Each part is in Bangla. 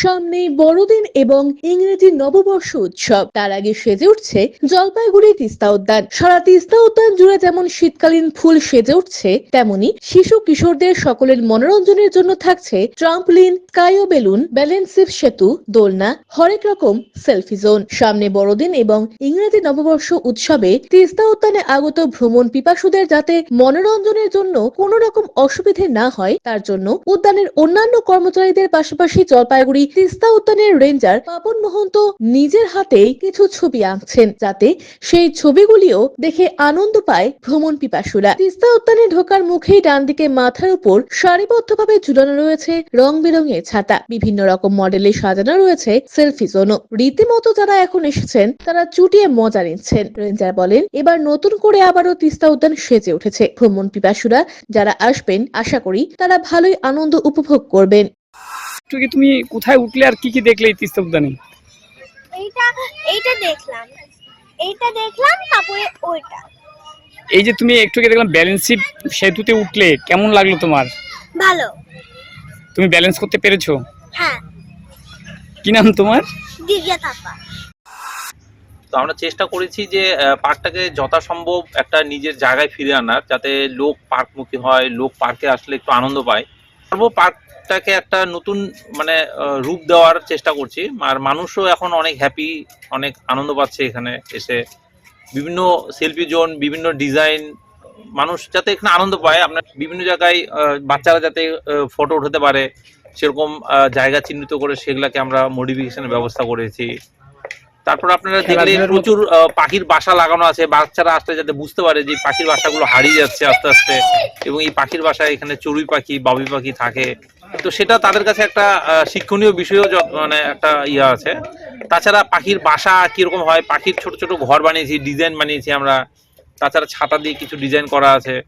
সামনে বড়দিন এবং ইংরেজি নববর্ষ উৎসব। তার আগে সেজে উঠছে জলপাইগুড়ি তিস্তা উদ্যান। সারা তিস্তা উদ্যান জুড়ে যেমন শীতকালীন ফুল সেজে উঠছে, তেমনি শিশু কিশোরদের সকলের মনোরঞ্জনের জন্য থাকছে ট্রাম্পলিন স্কাইও বেলুন, ব্যালেন্সিভ সেতু, দোলনা, হরেক রকম সেলফি জোন। সামনে বড়দিন এবং ইংরেজি নববর্ষ উৎসবে তিস্তা উদ্যানে আগত ভ্রমণ পিপাসুদের যাতে মনোরঞ্জনের জন্য কোনো রকম অসুবিধে না হয়, তার জন্য উদ্যানের অন্যান্য কর্মচারীদের পাশাপাশি জলপাইগুড়ি তিস্তা উদ্যানের রেঞ্জার পাপন মহন্ত নিজের হাতেই কিছু ছবি আঁকছেন, যাতে সেই ছবিগুলিও দেখে আনন্দ পায় ভ্রমণ পিপাসুরা। তিস্তা উদ্যানে ঢোকার মুখেই ডান দিকে মাথার উপর সারিবদ্ধভাবে ঝুলানো রয়েছে রং বেরঙের ছাতা। বিভিন্ন রকম মডেলে সাজানো রয়েছে সেলফি জোনও। রীতিমতো যারা এখন এসেছেন, তারা চুটিয়ে মজা নিচ্ছেন। রেঞ্জার বলেন, এবার নতুন করে আবারও তিস্তা উদ্যান সেজে উঠেছে। ভ্রমণ পিপাসুরা যারা আসবেন, আশা করি তারা ভালোই আনন্দ উপভোগ করবেন। একটু কি তুমি কোথায় উঠলে আর কি কি দেখলে এই তিস্তা উদ্যানে? এইটা এইটা দেখলাম। এইটা দেখলাম তারপরে ওইটা। এই যে তুমি একটু আগে দেখলাম ব্যালেন্সিপ সেতুতে উঠলে কেমন লাগল তোমার? ভালো। তুমি ব্যালেন্স করতে পেরেছ? হ্যাঁ। কি নাম তোমার? দিব্যা থাপা। তো আমরা চেষ্টা করেছি যে পার্কটাকে যথাসম্ভব একটা নিজের জায়গায় ফিরে আনার যাতে লোক পার্কমুখী হয় লোক পার্কে আসলে একটু আনন্দ পায়। সর্ব পার্কটাকে একটা নতুন মানে রূপ দেওয়ার চেষ্টা করছি। আর মানুষও এখন অনেক হ্যাপি অনেক আনন্দ পাচ্ছে এখানে এসে। বিভিন্ন সেলফি জোন বিভিন্ন ডিজাইন মানুষ যাতে এখানে আনন্দ পায়। আপনার বিভিন্ন জায়গায় বাচ্চারা যাতে ফটো উঠাতে পারে। সেরকম জায়গা চিহ্নিত করে সেগুলাকে আমরা মডিফিকেশনের ব্যবস্থা করেছি। তারপর আপনারা দেখলে খেলাধুলার মতো- প্রচুর পাখির বাসা লাগানো আছে বাচ্চারা আসলে যাতে বুঝতে পারে যে পাখির বাসাগুলো হারিয়ে যাচ্ছে আস্তে আস্তে এবং এই পাখির বাসায় এখানে চড়ুই পাখি বাবুই পাখি থাকে। তো সেটা তাদের কাছে একটা শিক্ষণীয় বিষয়ও মানে একটা ইয়ে আছে। তাছাড়া পাখির বাসা কীরকম হয়? পাখির ছোট ছোট ঘর বানিয়েছি ডিজাইন বানিয়েছি আমরা। তাছাড়া ছাতা দিয়ে কিছু ডিজাইন করা আছে।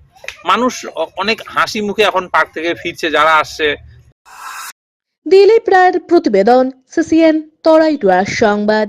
মানুষ অনেক হাসি মুখে এখন পার্ক থেকে ফিরছে যারা আসছে। দিলীপ রায়ের প্রতিবেদন সিসিএন তরাইটুয়া সংবাদ।